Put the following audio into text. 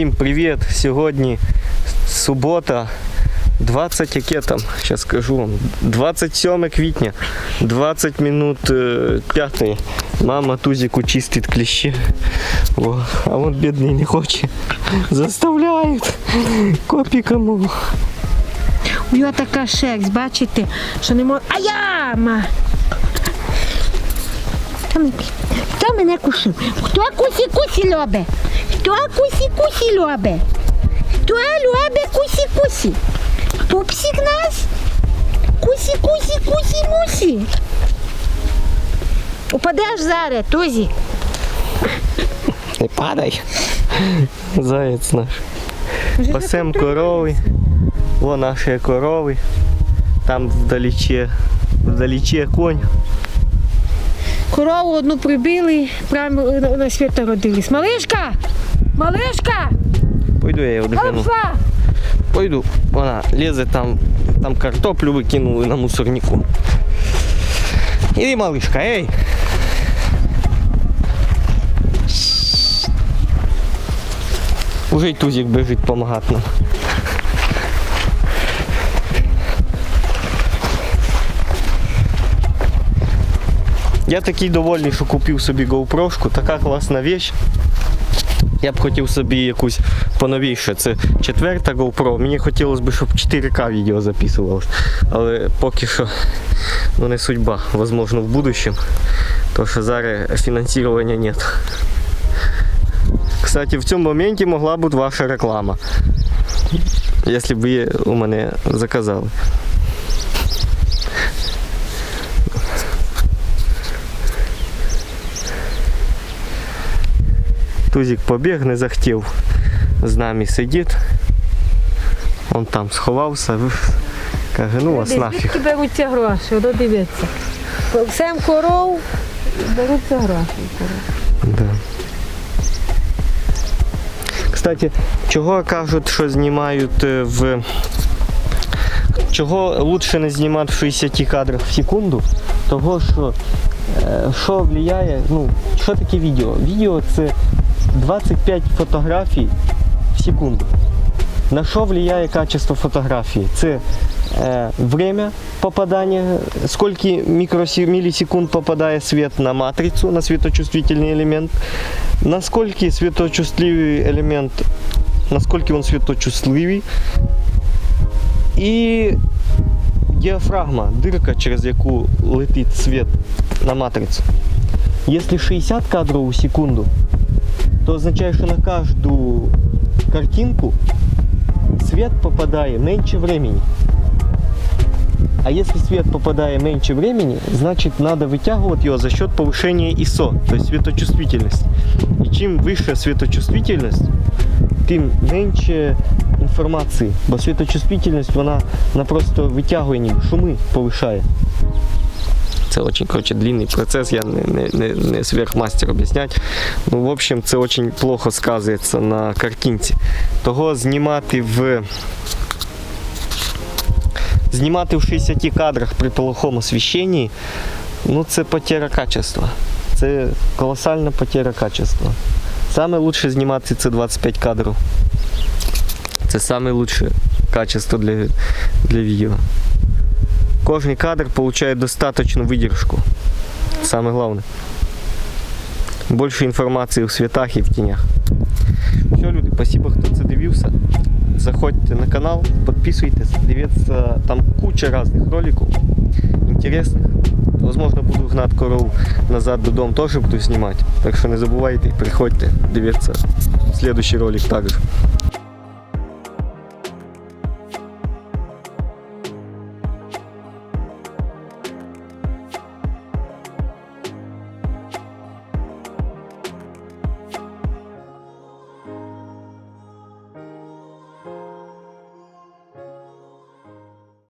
Всім привіт! Сьогодні субота, 20 яке там, зараз скажу вам, 27 квітня, 20 минут 5. Мама тузику чистить кліщі. О, а он бідний не хоче. Заставляють копіком. У нього така шерсть, бачите, що не може. А яма! Хто мене, хто мене кусив? Хто кусі-кусі любить? Хто кусі-кусі любить? Хто любить кусі-кусі? Пупсик нас? Кусі-кусі-кусі-мусі. Упадеш зараз, Тузі. Не падай. Заяць наш. Пасем корови. Во наші корови. Там вдаліче, вдаліче конь. Корову одну прибили, прямо на- на світ родились. Малишка! Малишка! Пойду я його дожену. Опа! Пойду. Вона лізе там, там картоплю викинули на мусорнику. Іди, малышка, ей! Уже й тузик біжить допомагати нам. Я такий довольний, що купив собі GoPro, така класна вещь. Я б хотів собі якусь поновіше. Це четверта GoPro. Мені хотілося б, щоб 4К відео записувалось. Але поки що ну, не судьба. Возможно, в будущем. Тому що зараз фінансування нет. Кстати, в цьому моменті могла бути ваша реклама. Якщо б ви у мене заказали. Тузик побіг, не захотів з нами сидіти. Он там сховався. Каже, ну вас нафіг. Звідки беруться гроші? От дивіться. Всем коров беруться гроші. Да. Кстати, чого кажуть, що знімають е, в. Чого лучше не знімати в 60 кадрах в секунду? Того, що е, що впливає, ну, що таке відео? Відео це 25 фотографій в секунду. На що впливає качество фотографії? Це е, время попадання, скільки мікросі- мілісекунд попадає світ на матрицю, на світочувствительний елемент, наскільки світочувствливий елемент, наскільки він світочувствливий, і діафрагма, дирка, через яку летить світ на матрицю. Якщо 60 кадрів у секунду, то означає, що на кожну картинку свет попадає менше времени. А если свет попадает меньше времени, значит надо вытягивать его за счет повышения ISO, то есть светочувствительность. И чим выше светочувствительность, тим менше інформації, бо світочувствительність вона, вона просто витягує ніби, шуми повишає. це очень короче, длинний процес, я не, не, не, не сверхмастер об'яснять. Ну, в общем, це очень плохо сказується на картинці. Того знімати в знімати в 60 кадрах при плохому освіщенні, ну це потеря качества. Це колосальна потеря качества. Саме лучше знімати це 25 кадрів. Це саме качество для, для відео. Кожний кадр получає достаточну видержку. Саме головне. Більше інформації в світах і в тінях. Все, люди, спасибо, хто це дивився. Заходьте на канал, підписуйтесь, дивіться, там куча різних роликів, інтересних. Возможно, буду гнати корову назад додому, теж буду знімати. Так що не забувайте, приходьте, дивіться. Следующий ролик також.